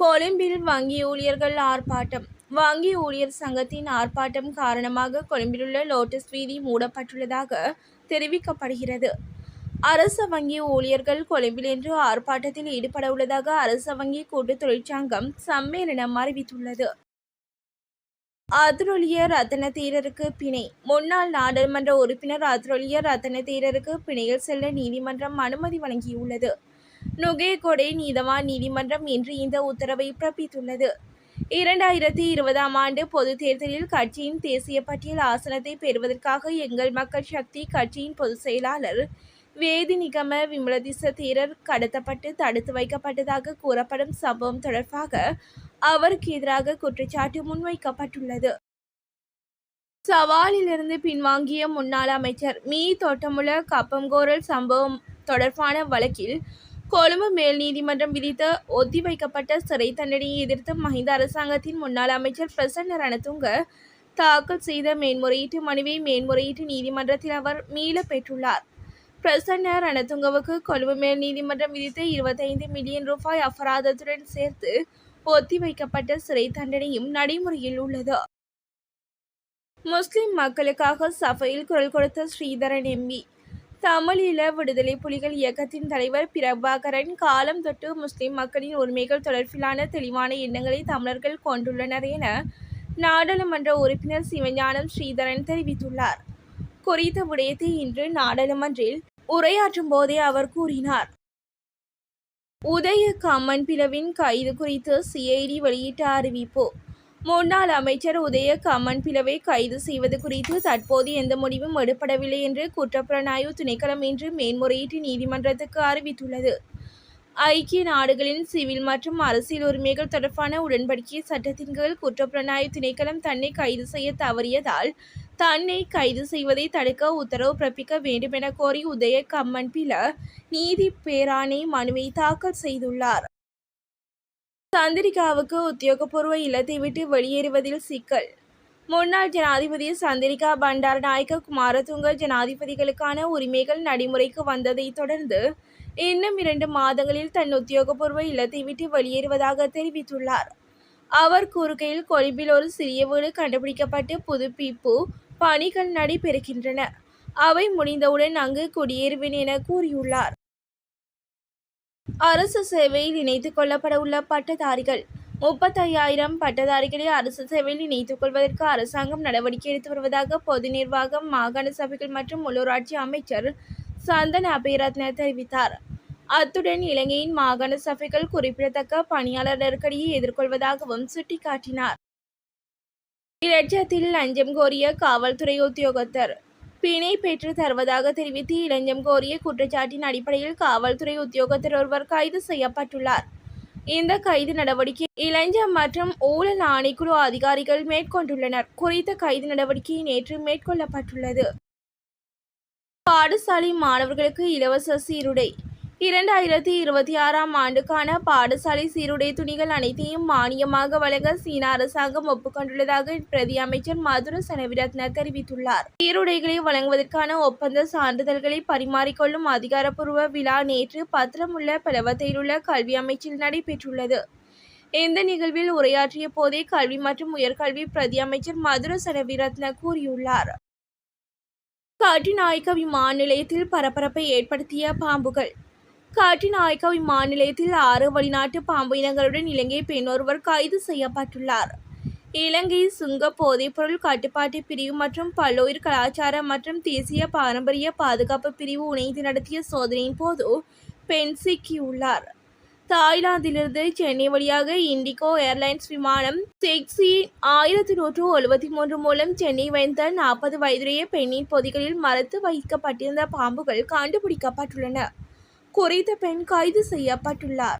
கொழும்பில் வங்கி ஊழியர்கள் ஆர்ப்பாட்டம். வங்கி ஊழியர் சங்கத்தின் ஆர்ப்பாட்டம் காரணமாக கொழும்பிலுள்ள லோட்டஸ் வீதி மூடப்பட்டுள்ளதாக தெரிவிக்கப்படுகிறது. அரச வங்கி ஊழியர்கள் கொழும்பில் இன்று ஆர்ப்பாட்டத்தில் ஈடுபட உள்ளதாக அரச வங்கி கூட்டு தொழிற்சங்கம் சம்மேளனம் அறிவித்துள்ளது. அதுரொலிய ரத்தன தீரருக்கு பிணை. முன்னாள் நாடாளுமன்ற உறுப்பினர் அதுரொலிய ரத்தன தீரருக்கு பிணையில் செல்ல நீதிமன்றம் அனுமதி வழங்கியுள்ளது. நுகேகொடை நீதவான் நீதிமன்றம் இன்று இந்த உத்தரவை பிறப்பித்துள்ளது. இரண்டாயிரத்தி இருபதாம் ஆண்டு பொதுத் தேர்தலில் கட்சியின் தேசிய பட்டியல் ஆசனத்தை பெறுவதற்காக எங்கள் மக்கள் சக்தி கட்சியின் பொதுச் செயலாளர் வேதி நிகம விமலதிச தேரர் கடத்தப்பட்டு தடுத்து வைக்கப்பட்டதாக கூறப்படும் சம்பவம் தொடர்பாக அவருக்கு எதிராக குற்றச்சாட்டு முன்வைக்கப்பட்டுள்ளது. சவாலிலிருந்து பின்வாங்கிய முன்னாள் அமைச்சர் மீ. தோட்டமுல கப்பங்கோரல் சம்பவம் தொடர்பான வழக்கில் கொழும்பு மேல் நீதிமன்றம் விதித்த ஒத்திவைக்கப்பட்ட சிறை தண்டனையை எதிர்த்து மஹிந்த அரசாங்கத்தின் முன்னாள் அமைச்சர் பிரசன்ன ரணதுங்க தாக்கல் செய்த மேன்முறையீட்டு மனுவை மேன்முறையீட்டு நீதிமன்றத்தில் அவர் மீள பெற்றுள்ளார். பிரசன்ன ரணதுங்கவுக்கு கொழும்பு மேல் நீதிமன்றம் விதித்த இருபத்தைந்து மில்லியன் ரூபாய் அபராதத்துடன் சேர்த்து ஒத்திவைக்கப்பட்ட சிறை தண்டனையும் நடைமுறையில் உள்ளது. முஸ்லிம் மக்களுக்காக சபையில் குரல் கொடுத்த ஸ்ரீதரன் எம்பி தமிழீழ விடுதலை புலிகள் இயக்கத்தின் தலைவர் பிரபாகரன் காலம் தொட்டு முஸ்லிம் மக்களின் உரிமைகள் தொடர்பிலான தெளிவான எண்ணங்களை தமிழர்கள் கொண்டுள்ளனர் என நாடாளுமன்ற உறுப்பினர் சிவஞானம் ஸ்ரீதரன் தெரிவித்துள்ளார். குறித்த விடயத்தை இன்று நாடாளுமன்றில் உரையாற்றும் போதே அவர் கூறினார். உதய கம்மன் பிளவின் கைது குறித்து சிஐடி வெளியிட்ட அறிவிப்பு. முன்னாள் அமைச்சர் உதய கம்மன் பிளவை கைது செய்வது குறித்து தற்போது எந்த முடிவும் எடுப்படவில்லை என்று குற்றப்புலனாய்வு திணைக்களம் இன்று மேன்முறையீட்டு நீதிமன்றத்துக்கு அறிவித்துள்ளது. ஐக்கிய நாடுகளின் சிவில் மற்றும் அரசியல் உரிமைகள் தொடர்பான உடன்படிக்கை சட்டத்தின் கீழ் குற்றப்புலனாய்வு திணைக்களம் தன்னை கைது செய்ய தவறியதால் தன்னை கைது செய்வதை தடுக்க உத்தரவு பிறப்பிக்க வேண்டுமென கோரி உதய கம்மன் பில நீதி பேராணை மனுவை தாக்கல் செய்துள்ளார். சந்திரிகாவுக்கு உத்தியோகபூர்வ இல்லத்தை விட்டு வெளியேறுவதில் சிக்கல். முன்னாள் ஜனாதிபதி சந்திரிகா பண்டாரநாயக்க குமாரதுங்க ஜனாதிபதிகளுக்கான உரிமைகள் நடைமுறைக்கு வந்ததைத் தொடர்ந்து இன்னும் இரண்டு மாதங்களில் தன் உத்தியோகபூர்வ இல்லத்தை விட்டு வெளியேறுவதாக தெரிவித்துள்ளார். அவர் கூறுகையில் கொழும்பில் ஒரு சிறிய வீடு கண்டுபிடிக்கப்பட்டு புதுப்பிப்பு பணிகள் நடைபெறுகின்றன. அவை முடிந்தவுடன் அங்கு குடியேறுவேன் என கூறியுள்ளார். அரசு சேவையில் இணைத்துக் கொள்ளப்பட உள்ள பட்டதாரிகள். முப்பத்தையாயிரம் பட்டதாரிகளை அரசு சேவையில் இணைத்துக் கொள்வதற்கு அரசாங்கம் நடவடிக்கை எடுத்து வருவதாக பொது நிர்வாகம் மாகாண சபைகள் மற்றும் உள்ளூராட்சி அமைச்சர் சந்தன் அபயரத்ன தெரிவித்தார். அத்துடன் இலங்கையின் மாகாண சபைகள் குறிப்பிடத்தக்க பணியாளர் நெருக்கடியை எதிர்கொள்வதாகவும் சுட்டிக்காட்டினார். இலட்சத்தில் லஞ்சம் கோரிய காவல்துறை உத்தியோகத்தர் பிணை பெற்று தருவதாக தெரிவித்து இளஞ்சம் கோரிய குற்றச்சாட்டின் அடிப்படையில் காவல்துறை உத்தியோகத்தர் ஒருவர் கைது செய்யப்பட்டுள்ளார். இந்த கைது நடவடிக்கை இளைஞம் மற்றும் ஊழல் ஆணைக்குழு அதிகாரிகள் மேற்கொண்டுள்ளனர். குறித்த கைது நடவடிக்கை நேற்று மேற்கொள்ளப்பட்டுள்ளது. பாடசாலை மாணவர்களுக்கு இலவச சீருடை இரண்டாயிரத்தி இருபத்தி ஆறாம் ஆண்டுக்கான பாடசாலை சீருடை துணிகள் அனைத்தையும் மானியமாக வழங்க சீன அரசாங்கம் ஒப்புக்கொண்டுள்ளதாக பிரதி அமைச்சர் மதுர செனவிரத்ன தெரிவித்துள்ளார். சீருடைகளை வழங்குவதற்கான ஒப்பந்த சான்றிதழ்களை பரிமாறிக்கொள்ளும் அதிகாரப்பூர்வ விழா நேற்று பத்திரமுள்ள பலவத்தையிலுள்ள கல்வி அமைச்சில் நடைபெற்றுள்ளது. இந்த நிகழ்வில் உரையாற்றிய போதே கல்வி மற்றும் உயர்கல்வி பிரதி அமைச்சர் மதுர செனவிரத்ன கூறியுள்ளார். கட்டுநாயக்க விமான நிலையத்தில் பரபரப்பை ஏற்படுத்திய பாம்புகள் கட்டுநாயக்க விமான நிலையத்தில் ஆறு வெளிநாட்டு பாம்பு இனங்களுடன் இலங்கை பெண் ஒருவர் கைது செய்யப்பட்டுள்ளார் இலங்கை சுங்க போதைப்பொருள் கட்டுப்பாட்டு பிரிவு மற்றும் பல்லுயிர் கலாச்சார மற்றும் தேசிய பாரம்பரிய பாதுகாப்பு பிரிவு இணைந்து நடத்திய சோதனையின் போது பெண் சிக்கியுள்ளார் தாய்லாந்திலிருந்து சென்னை வழியாக இண்டிகோ ஏர்லைன்ஸ் விமானம் செக்ஸி ஆயிரத்தி நூற்று எழுபத்தி மூன்று மூலம் சென்னை வந்த நாற்பது வயதுடைய பெண்ணின் பொதிகளில் மறைத்து வைக்கப்பட்டிருந்த பாம்புகள் கண்டுபிடிக்கப்பட்டுள்ளன குறித்த பெண் கைது செய்யப்பட்டுள்ளார்.